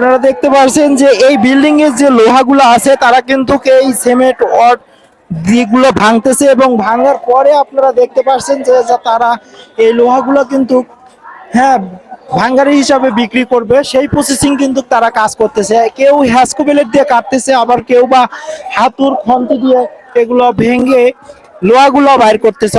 আপনারা দেখতে পাচ্ছেন যে এই বিল্ডিং এর যে লোহাগুলো আছে, তারা কিন্তু এই সিমেন্ট অট দিকগুলো ভাঙতেছে এবং ভাঙার পরে আপনারা দেখতে পাচ্ছেন যে তারা এই লোহাগুলো কিন্তু হ্যাঁ ভাঙ্গারি হিসাবে বিক্রি করবে। সেই প্রসেসিং কিন্তু তারা কাজ করতেছে। কেউ হ্যাসকোবেলেট দিয়ে কাটতেছে, আবার কেউ বা হাতুর খন্তি দিয়ে এগুলো ভেঙে লোহাগুলো বাইর করতেছে।